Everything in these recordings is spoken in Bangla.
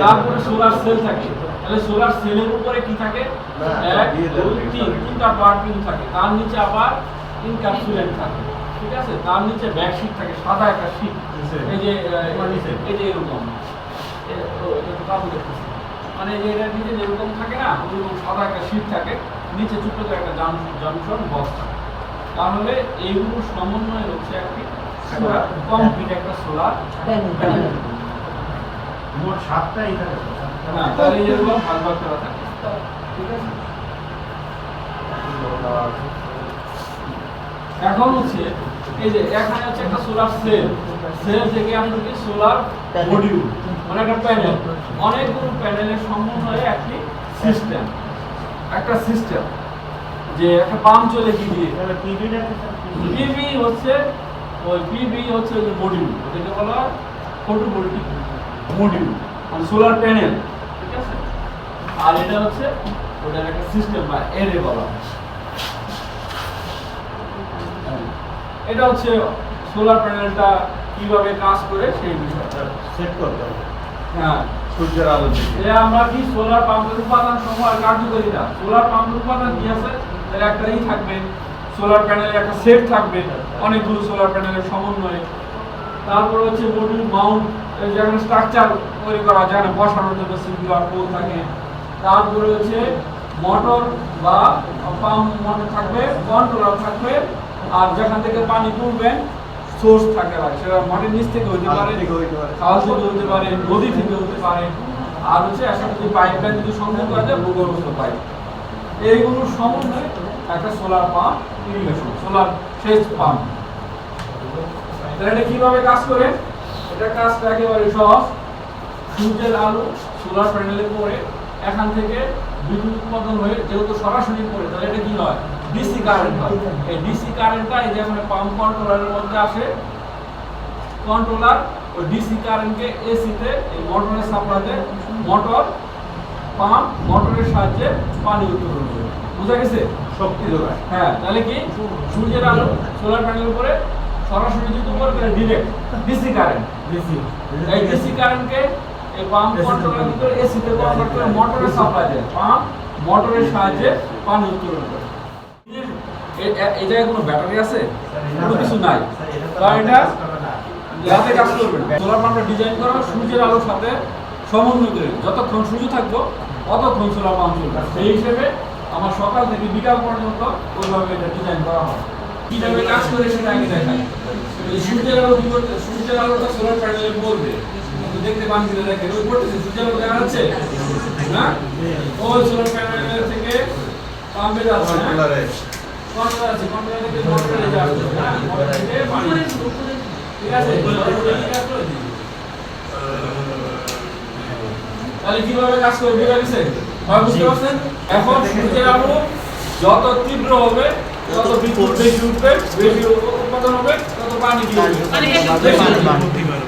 তারপরে সোলার সেল থাকে। তাহলে সোলার সেলের উপরে কি থাকে? এক দুই তিন তিনটা পার্ট কিন্তু থাকে। তার নিচে আবার ইনক্যাপসুলেট থাকে। ঠিক আছে? তার নিচে ব্যাক শীট থাকে সাদা একটা শীট এই যে। এই যে এরকম। মানে যে এটার নিচে যেরকম থাকে না ওইরকম সাদা একটা শীট থাকে। নিচে ছোট্ট করে একটা জংশন বক্স থাকে। তাহলে এইগুলো সমন্বয় হচ্ছে একটি কমপ্লিট একটা সোলার প্যানেল মোট সাতটা এখানে এখন হচ্ছে এই যে এখানে হচ্ছে একটা সোলার সেল সেল থেকে আমরা সোলার মডিউল মানে একটা প্যানেল অনেকগুলো প্যানেলের সমন্বয়ে একটি সিস্টেম একটা সিস্টেম যে একটা পাম্প চলে কি দিয়ে? পিভি হচ্ছে ওই পিভি হচ্ছে মডিউল ওটাকে বলা হয় ফটোভোল্টিক মডিউল মানে সোলার প্যানেল ঠিক আছে? আর এটা হচ্ছে ওটার একটা সিস্টেম বা এরে বলা হয়। এটা হচ্ছে সোলার প্যানেলটা কীভাবে কাজ করে সেই বিষয়টা। সেট করতে হবে। হ্যাঁ। সূর্যের আলো থেকে আমরা কি সোলার পাম্পের উপাদান সমূহ আর কার্যকারিতা সোলার পাম্পের উপাদান কি আছে? এর একটা ই থাকবে। সোলার প্যানেলের একটা সেট থাকবে। অনেকগুলো সোলার প্যানেলের সমন্বয়ে। তারপর হচ্ছে মডিউল মাউন্ট যেখানে স্ট্রাকচার তৈরি করা যায় না বসানোর জন্য সিঙ্গুলার পোল থাকে। তারপরে হচ্ছে মোটর বা পাম্প মোটর থাকবে কন্ট্রোলার থাকবে আর যেখান থেকে পানি তুলবেন সোর্স থাকে আর সেটা মাটির নিচ থেকে হইতে পারে হইতে। খাল থেকে হতে পারে নদী থেকে হতে পারে। আর হচ্ছে একটা যদি পাইপটা যদি সংযোগ করা যায় ভূগর্ভস্থ পাইপ এইগুলো সমন্বয়ে একটা সোলার পাম্প ইরিগেশন সোলার সেচ পাম্প তাহলে এটা কীভাবে কাজ করে এটা কাজটা একেবারে সহজ। সূর্যের আলো সোলার প্যানেলে পড়ে এখান থেকে বিদ্যুৎ উৎপাদন হয়ে যেহেতু সরাসরি পড়ে তাহলে এটা কি হয়? ডিসি কারেন্ট হয়। এই ডিসি কারেন্টটা এই যে মানে পাম্প কন্ট্রোলারের মধ্যে আসে কন্ট্রোলার ওই ডিসি কারেন্টকে এসিতে এই মোটরের সাপ্লাইতে মোটর পাম্প মোটরের সাহায্যে পানি উত্তোলন করে। বুঝা গেছে? শক্তি যোগায়। হ্যাঁ তাহলে কি? সূর্যের আলো সোলার প্যানেলের উপরে সরাসরি যদি উপরে তাহলে ডিরেক্ট ডিসি কারেন্ট ডিসি এই ডিসি কারেন্টকে এই পাম্প কন্ট্রোলার ভিতরে এসিতে কনভার্ট করে মোটরের সাপ্লাই দেয়। পাম্প মোটরের সাহায্যে পানি উত্তোলন করে। এই জায়গায় কোনো ব্যাটারি আছে? কোনো কিছু নাই। কারণ এটা রাতে কাজ করবে না। সোলার পাম্পটা ডিজাইন করা সূর্যের আলোর সাথে সমন্বয় করে। যতক্ষণ সূর্য থাকব ততক্ষণ সোলার পাম্প চলবে। সেই হিসেবে আমার সকাল থেকে বিকাল পর্যন্ত ওইভাবে এটা ডিজাইন করা হয়। কীভাবে কাজ করে সেটা আগে দেখাই। সূর্যের আলো সূর্যের আলোটা সোলার প্যানেলে পড়বে। দেখতে পান কিনা দেখেন ওই পড়তেছে সূর্যের আলো দেখা যাচ্ছে? না? ওই সোলার প্যানেল থেকে পাম্পে যাচ্ছে কন্ট্রোলার আছে কন্ট্রোলার থেকে কন্ট্রোলে যাচ্ছে মোটর থেকে পানি ঠিক আছে? তাহলে কীভাবে কাজ করে বুঝা গেছে? বুঝতে পারছেন? এখন সূর্যের আলো যত তীব্র হবে বিদ্যুৎ বেশি উঠবে বেশি উৎপাদন হবে তত পানি।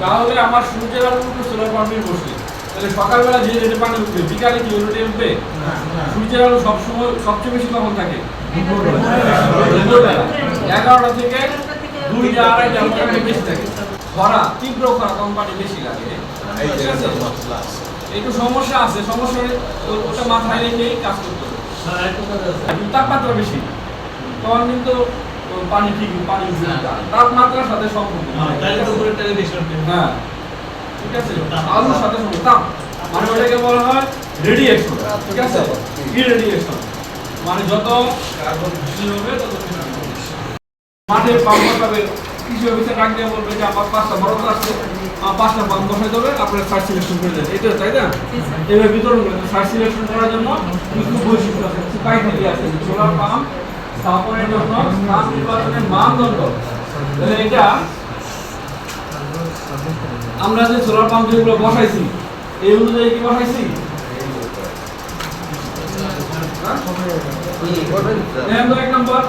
তাহলে আমার সূর্যের আলো উঠবে সোলার পাম্পের বসে তাহলে সকালবেলা যে রেটে পানি উঠবে। বিকালে কি ওই রেটে উঠবে? সূর্যের আলো সবসময় সবচেয়ে বেশি কখন থাকে? এগারোটা থেকে দুইটা আড়াইটা মোটামুটি বেশি থাকে। খরা তীব্র খরা তখন বেশি লাগে। এই ঠিক যে আছে? একটু সমস্যা আছে। সমস্যা ওটা মাথায় রেখেই কাজ করতে হবে। একটু তাপমাত্রা বেশি। তখন কিন্তু পানি ঠিক পানি তাপমাত্রার সাথে সম্পর্ক হ্যাঁ ঠিক আছে? আলুর সাথে সম্পর্ক। তাপ মানে ওটাকে বলা হয় রেডিয়েশন ঠিক আছে? কি রেডিয়েশন মানে যত কার্বন বেশি হবে তত মাঠে পাম্প বসাবে কৃষি অফিসে ডাক দিয়ে বলবে যে আমার পাঁচটা বরফ আসছে আমার পাঁচটা পাম্প বসাই দেবে আপনার সার সিলেকশন করে দেন। এটা তাই না? এবার বিতরণ করে সার সিলেকশন করার জন্য কিছু বৈশিষ্ট্য আছে কিছু ক্রাইটেরিয়া আছে। সোলার পাম্প স্থাপনের জন্য স্থান নির্বাচনের মানদণ্ড। এটা আমরা যে সোলার পাম্প যেগুলো বসাইছি, এই অনুযায়ী কি বসাইছি? নম্বর।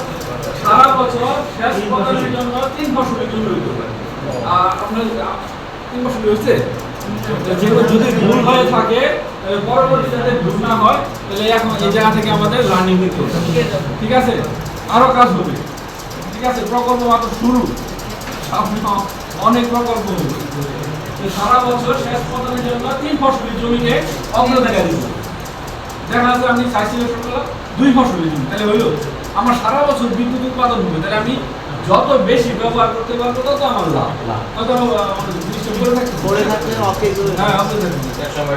সারা বছর শেষ ফসলের জন্য তিন পারে। আর আপনার তিন ফসল হয়েছে? যদি ভুল হয়ে থাকে পরবর্তী যাতে ভুল না হয়, তাহলে এখন এই জায়গা থেকে আমাদের লার্নিং নিতে হবে। ঠিক আছে? আরও কাজ হবে। ঠিক আছে? প্রকল্প মাত্র শুরু। সামনে অনেক প্রকল্প হবে। সারা বছর সেচ পদ্ধতির জন্য তিন ফসলের জমিকে অগ্রাধিকার দিব। দেখা যাচ্ছে আমি করলাম দুই ফসলের জমি। তাহলে হইল, আমার সারা বছর বিদ্যুৎ উৎপাদন হবে। তাহলে আমি যত বেশি ব্যবহার করতে পারব, তত আমার লাভ। তত আমার পড়ে থাকলে অকে হ্যাঁ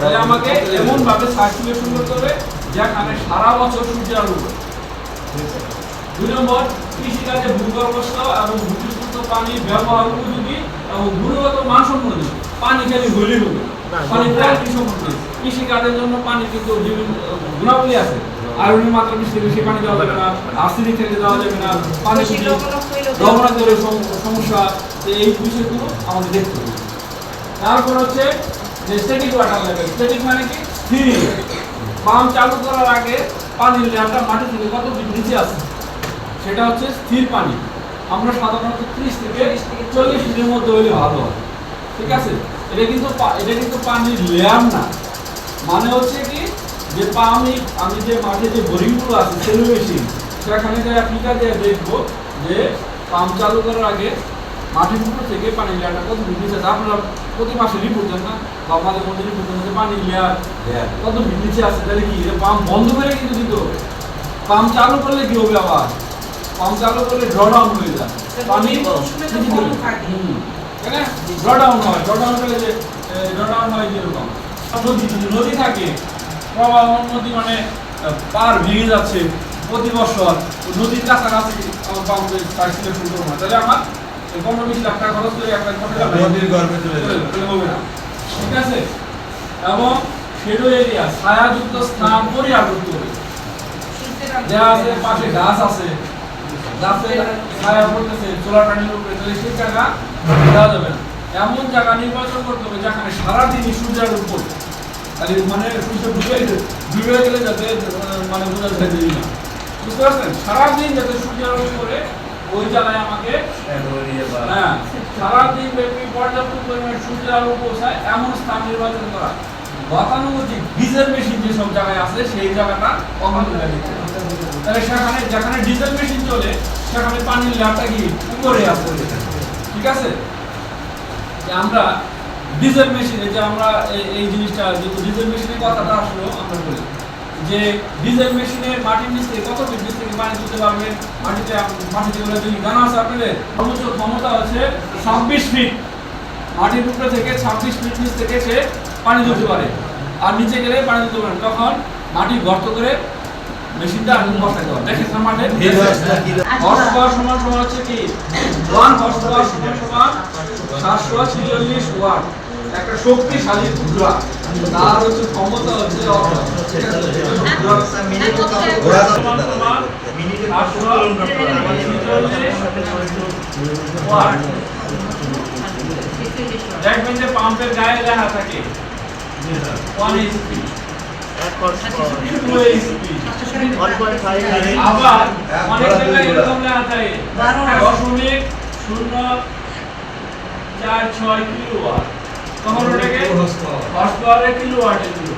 তাহলে আমাকে এমন ভাবে সার্কুলেশন করতে হবে যেখানে সারা বছর আলো দুই নম্বর কৃষিকাজে ভূগর্ভস্থ এবং ভূপৃষ্ঠ পানির ব্যবহার উপযোগী এবং গুণগত মানসম্পন্ন দিবে। পানি খালি হইলেই হবে। পানি সম্পন্ন কৃষিকাজের জন্য পানি কিন্তু বিভিন্ন গুণাবলী আছে। আয়রনের মাত্রা বেশি বেশি পানি দেওয়া যাবে না আর্সেনিক থেকে দেওয়া যাবে না পানি সমস্যা এই বিষয়গুলো আমাদের দেখতে হবে। তারপর হচ্ছে যে স্ট্যাটিক ওয়াটার লেভেল স্ট্যাটিক মানে কি? স্থির পাম্প চালু করার আগে পানির লেভেলটা মাটি থেকে কত নিচে আছে সেটা হচ্ছে স্থির পানি। আমরা সাধারণত ত্রিশ থেকে চল্লিশ ফিটের মধ্যে হইলে ভালো হয়। ঠিক আছে? এটা কিন্তু এটা কিন্তু পানির লেয়ার না। মানে হচ্ছে কি? যে পা আমি আমি যে মাঠে যে বোরিংগুলো আছে সেলু মেশিন সেখানে যে ফিটা দিয়ে দেখব যে পাম্প চালু করার আগে মাটির উপর থেকে পানি লেয়ারটা কত নিচে আছে আপনারা প্রতি মাসে রিপোর্ট দেন না? বা আমাদের মধ্যে রিপোর্ট দেন যে পানির লেয়ার কত নিচে আছে তাহলে কি? পাম্প বন্ধ করে কিন্তু দিতে। পাম্প চালু করলে কি হবে আবার? পাম্প চালু করলে ড্র ডাউন হয়ে যায়। পানি মৌসুমে তো কম থাকে। ড্র ডাউন হয় ড্র ডাউন হলে যে ড্র ডাউন হয় যেরকম নদী যদি নদী থাকে প্রবাহ নদী মানে পার ভেঙে যাচ্ছে প্রতি বছর। নদীর কাছাকাছি আমার পাম্পে সিলেকশন করব। না তাহলে আমার পনেরো বিশ লাখ টাকা খরচ করে একটা ঘণ্টা নদীর গর্ভে চলে যাবে। হবে না ঠিক আছে? এবং শেডো এরিয়া ছায়াযুক্ত স্থান পরিহার করতে আছে পাশে গাছ আছে। গাছে ছায়া পড়তেছে সোলার প্যানেলের উপরে তাহলে সেই জায়গা দেওয়া যাবে না। এমন জায়গা নির্বাচন করতে হবে যেখানে সারাদিনই সূর্যের উপর তাহলে মানে সূর্য ডুবে ডুবে গেলে যাতে মানে বোঝা যায় না বুঝতে পারছেন? সারাদিন যাতে সূর্যের উপরে ওই আমাকে হ্যাঁ সারাদিন ব্যাপী পর্যাপ্ত পরিমাণে সূর্যের আলো পৌঁছায় এমন স্থান নির্বাচন করা। গতানুগতিক ডিজেল মেশিন যেসব জায়গায় আছে সেই জায়গাটা অগ্রাধিকার দিতে হবে। তাহলে সেখানে যেখানে ডিজেল মেশিন চলে সেখানে পানির লেয়ারটা কি উপরে আছে। ঠিক আছে? যে আমরা ডিজেল মেশিনে যে আমরা এই- এই জিনিসটা যেহেতু ডিজেল মেশিনের কথাটা আসলো আমরা বলি। যে ডিজেল মেশিনে মাটির নিচ থেকে কত ফিট নিচ থেকে পানি তুলতে পারবে মাটিতে মাটিতে ওরা যদি জানা আছে আপনাদের? সর্বোচ্চ ক্ষমতা হচ্ছে ছাব্বিশ ফিট। মাটির উপরে থেকে ছাব্বিশ ফিট নিচ থেকে সে পানি তুলতে পারে। আর নিচে গেলে পানি তুলতে পারে তখন মাটি গর্ত করে মেশিনটা আগুন বসাতে হবে। দেখেন না মাঠে? হর্স পাওয়ার সমান সমান হচ্ছে কি? ওয়ান হর্স পাওয়ার সমান সমান সাতশো ছিচল্লিশ ওয়াট। একটা শক্তিশালী ক্ষুদ্রা তার হচ্ছে ক্ষমতা হচ্ছে অত। ঠিক আছে? এটা ক্ষুদ্রা। সমান সমান সাতশো ছিচল্লিশ ওয়াট দেখবেন যে পাম্পের গায়ে লেখা থাকে ওয়ান এইচপি আবার অনেক জায়গায় এরকম লেখা থাকে দশমিক শূন্য চার ছয় কিলোওয়াট তখন ওটাকে হর্স পাওয়ারে কিলোওয়াটে দিল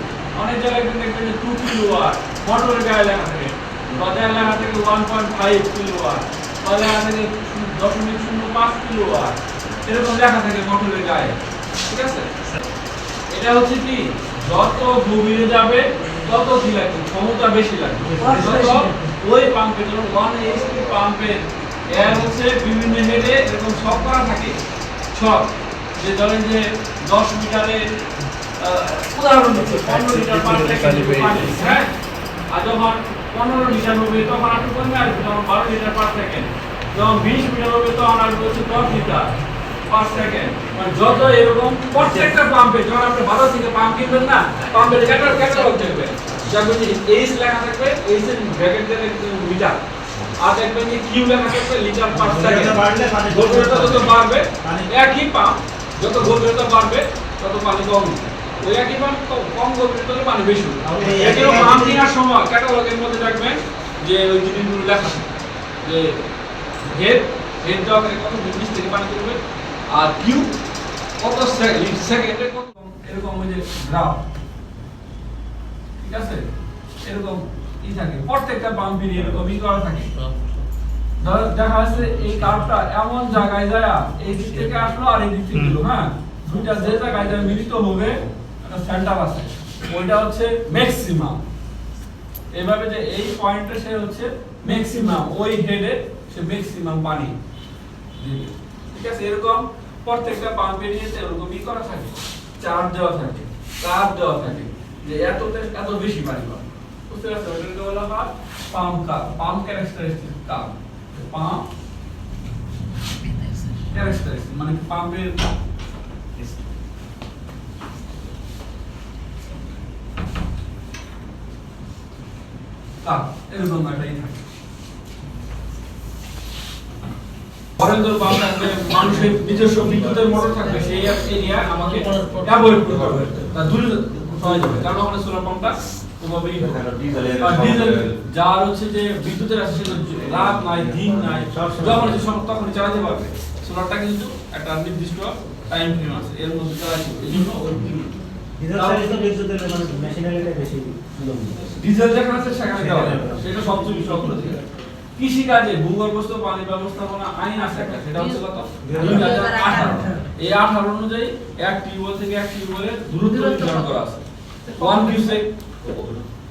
অনেক জায়গায় কিন্তু দেখবেন যে টু কিলোওয়াট মোটরের গায়ে লেখা থাকে। বাজারে লেখা থাকে ওয়ান পয়েন্ট ফাইভ থাকে দশমিক শূন্য পাঁচ কিলোওয়াট এরকম লেখা থাকে মোটরের গায়ে। ঠিক আছে? এটা হচ্ছে কি? যত গভীরে যাবে তত কি লাগবে? ক্ষমতা বেশি লাগবে। যত ওই পাম্পে যেমন ওয়ান এইচপি পাম্পের এর হচ্ছে বিভিন্ন হেডে এরকম ছক করা থাকে। ছক। যে ধরেন যে দশ মিটারে উদাহরণ দিচ্ছি পনেরো লিটার পানি হ্যাঁ? আর যখন পনেরো লিটার হবে তখন আটু কমে আসবে যখন বারো লিটার পার সেকেন্ড যখন বিশ মিটার হবে তখন আসবে হচ্ছে দশ লিটার পার সেকেন্ড। মানে যত এরকম প্রত্যেকটা পাম্পে যখন আপনি বাজার থেকে পাম্প কিনবেন না পাম্পের ক্যাটার ক্যাটালগ দেখবেন দেখবেন যে এইচ লেখা থাকবে এইচ এর ব্র্যাকেট দিয়ে মিটার আর দেখবেন যে কিউ লেখা থাকবে লিটার পার সেকেন্ড গভীরতা যত বাড়বে একই পাম্প যত গভীরতা বাড়বে তত পানি কম ওই একই পাম্প কম- গভীরতা হলে পানি বেশি হবে। এগুলো পাম্প কেনার সময় ক্যাটালগের মধ্যে দেখবেন যে ওই জিনিসগুলো লেখা যে হেড হেড দেওয়া কত বিশ থেকে পানি তুলবে আর কিউ কত সেকেন্ডে কত এরকম ওই যে গ্রাফ। ঠিক আছে? এরকম ই থাকে। প্রত্যেকটা পাম্পেরই এরকমই করা থাকে। ধর দেখা যাচ্ছে এই কার্ভটা এমন জায়গায় যায় এই দিক থেকে আসলো আর এই দিক থেকে গেলো হ্যাঁ? দুইটা যে জায়গায় যা মিলিত হবে একটা সেন্টার আছে। ওইটা হচ্ছে ম্যাক্সিমাম এভাবে যে এই পয়েন্টে সে হচ্ছে ম্যাক্সিমাম ওই হেডে সে ম্যাক্সিমাম পানি দিবে। ঠিক আছে? এরকম প্রত্যেকটা পাম্পের ইয়েতে এরকমই করা থাকে চার্জ দেওয়া থাকে কাপ দেওয়া থাকে যে এততে এত বেশি পানি পাবে। বুঝতে পারছ ওইটাকে বলা হয় pump curve pump characteristic curve pump? Characteristic মানে পাম্পের কাপ এরকম একটাই থাকে। অরেঞ্জল পাম্প থাকবে মানুষের নিজস্ব বিদ্যুতের মোটর থাকবে সেই এরিয়া আমাকে অ্যাভয়েড করতে হবে। তা দূরে সবাই যাবে। কারণ আমাদের সোলার পাম্পটা যার হচ্ছে যে বিদ্যুতের আছে রাত নাই দিন নাই যখন সব তখন চালাতে পারবে। সোলারটা কিন্তু একটা নির্দিষ্ট টাইম ফ্রেম আছে এর মধ্যে চালাতে এই জন্য ওই ডিজেল সার্ভিস তো বিদ্যুতের মানে মেশিনারিটা বেশি বিলম্ব ডিজেল যেখানে আছে সেখানে দেওয়া সেটা সবচেয়ে বেশি অগ্রগতি কৃষি কাজে ভূগর্ভস্থ পানি ব্যবস্থাপনা আইন আছে একটা সেটা হচ্ছে কত? এই আঠারো অনুযায়ী এক টিউবওয়েল থেকে এক টিউবওয়েলে দূরত্ব নির্ধারণ করা আছে। ওয়ান কিউসেক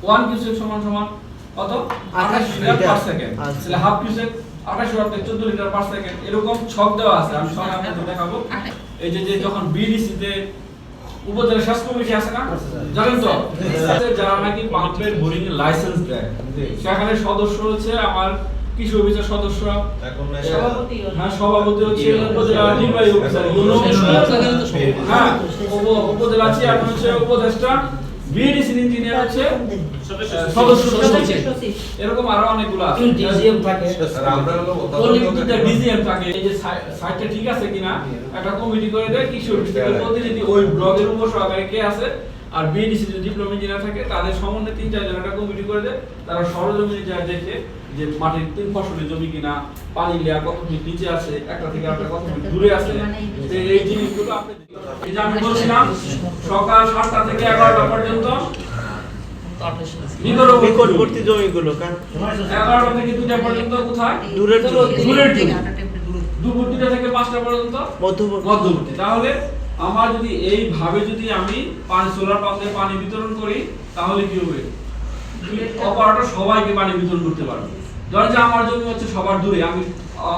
ওয়ান কিউসেক সমান সমান কত? আঠাশ লিটার পার সেকেন্ড আচ্ছা। তাহলে হাফ কিউসেক আঠাশ অর্ধেক চোদ্দ লিটার পার সেকেন্ড এরকম ছক দেওয়া আছে। আমি ছক আপনাদের দেখাবো। এই যে যে যখন বিডিসিতে উপজেলা স্বাস্থ্য কমিটি আছে না? জানেন তো? যারা নাকি পাম্পের বোরিং এর লাইসেন্স দেয় সেখানে সদস্য হচ্ছে আমার কৃষি অফিসের সদস্য। হ্যাঁ সভাপতি হচ্ছে উপজেলা নির্বাহী অফিসার হ্যাঁ উপজেলা চেয়ারম্যান হচ্ছে উপদেষ্টা। বিএডিসি ইঞ্জিনিয়ার হচ্ছে সদস্য সচিব। এরকম আরও অনেকগুলো আছে। ডিজিএম থাকে। প্রত্যেকটা ডিজিএম থাকে। এই যে সাইটটা ঠিক আছে কিনা একটা কমিটি করে দেয় কিশোর প্রতিনিধি ওই ব্লগের উপর সবাই কে আছে আর বিএডিসি যদি ডিপ্লোমা ইঞ্জিনিয়ার থাকে তাদের সমন্বয়ে তিন চারজন একটা কমিটি করে দেয় তারা সরজমিনে যা দেখে যে মাটির তিন ফসলের জমি কিনা পানি লেয়ার কত ফিট নিচে আছে একটা থেকে একটা কত ফিট দূরে আছে এই জিনিসগুলো আপনি এই যে আমি বলছিলাম সকাল সাতটা থেকে এগারোটা পর্যন্ত নিকটবর্তী নিকটবর্তী জমিগুলো এগারোটা থেকে দুটা পর্যন্ত কোথায়? দূরের দূরের দুপুর দুটা থেকে পাঁচটা পর্যন্ত? মধ্যবর্তী। তাহলে আমার যদি এইভাবে যদি আমি পানি সোলার পাম্প পানি বিতরণ করি তাহলে কি হবে? অপারেটর সবাইকে পানি বিতরণ করতে পারবে। ধরেন যে আমার জমি হচ্ছে সবার দূরে, আমি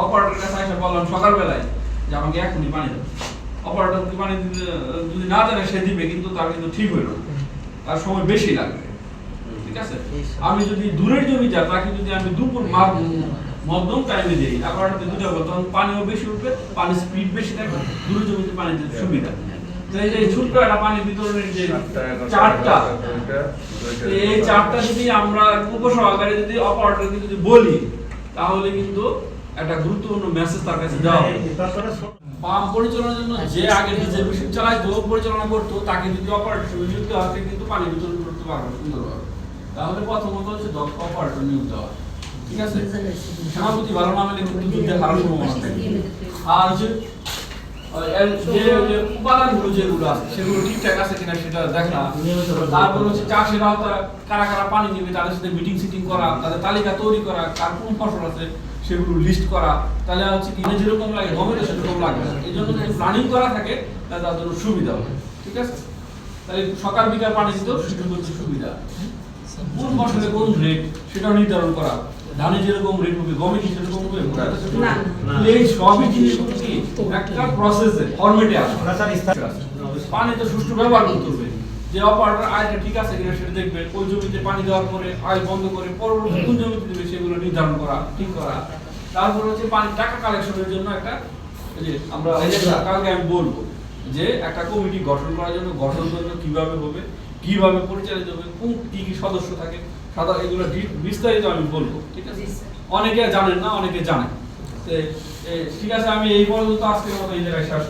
অপারেটরের কাছে এসে বললাম সকালবেলায় যে আমাকে এখনই পানি দাও। অপারেটর কি পানি দিতে যদি না জানে সে দিবে, কিন্তু তার কিন্তু ঠিক হইল না। তার সময় বেশি লাগবে। ঠিক আছে? আমি যদি দূরের জমি যা তাকে যদি আমি দুপুর মাঝ মধ্যম টাইমে দিই অপারেটরতে দুটো বল তখন পানিও বেশি উঠবে পানি স্পিড বেশি থাকবে, দূরের জমিতে পানি দিতে সুবিধা। এই যে ছোট্ট একটা পানি বিতরণের যে চারটা। এই চারটা যদি আমরা উপসহকারে যদি অপারেটরকে যদি বলি তাহলে কিন্তু একটা গুরুত্বপূর্ণ মেসেজ তার কাছে দেওয়া তারপরে পাম্প পরিচালনার জন্য যে আগে ডিজেল মেশিন চালাইতো পরিচালনা করতো তাকে যদি অপারেটর হিসেবে নিয়োগ দেওয়া হয়, কিন্তু পানি বিতরণ করতে পারবে সুন্দরভাবে। তাহলে প্রথমত হচ্ছে দক্ষ অপারেটর নিয়োগ দেওয়া ঠিক আছে? সেনাপতি ভালো না হলে কিন্তু যুদ্ধে সম্ভাবনা আর হচ্ছে যে যে উপাদানগুলো যেগুলো আছে সেগুলো ঠিকঠাক আছে কিনা সেটা দেখা তারপর হচ্ছে চাষের আওতা কারা কারা পানি নেবে তাদের সাথে মিটিং সিটিং করা তাদের তালিকা তৈরি করা কার কোন ফসল আছে সেগুলো লিস্ট করা। তাহলে হচ্ছে কি যেরকম লাগে গভর্নমেন্ট সেরকম লাগবে না। এই জন্য যদি প্ল্যানিং করা থাকে তাহলে তার জন্য সুবিধা হবে। ঠিক আছে? তাহলে সকাল বিকাল পানি দিতেও শুরু করতে সুবিধা। কোন ফসলে কোন রেট সেটাও নির্ধারণ করা। ধানে যেরকম রেট হবে গমে কি সেরকম হবে না, এই সবই জিনিসগুলো কি একটা প্রসেসে ফরম্যাটে আসে। আমরা স্যার স্থায়ী পানি তো সুষ্ঠু ব্যবহার করতে হবে। যে অপারেটর আয়টা ঠিক আছে কিনা সেটা দেখবে। ওই জমিতে পানি দেওয়ার পরে আয় বন্ধ করে পরবর্তী কোন জমিতে দেবে সেগুলো নির্ধারণ করা ঠিক করা। তারপর হচ্ছে পানি টাকা কালেকশনের জন্য একটা যে আমরা এই যে কালকে আমি বলব যে একটা কমিটি গঠন করার জন্য গঠন জন্য কীভাবে হবে কীভাবে পরিচালিত হবে কোন কি কি সদস্য থাকে সাদা এগুলো বিস্তারিত আমি বলব ঠিক আছে? অনেকে জানেন না অনেকে জানেন ঠিক আছে আমি এই পর্যন্ত আজকের মতো এই জায়গায় শেষ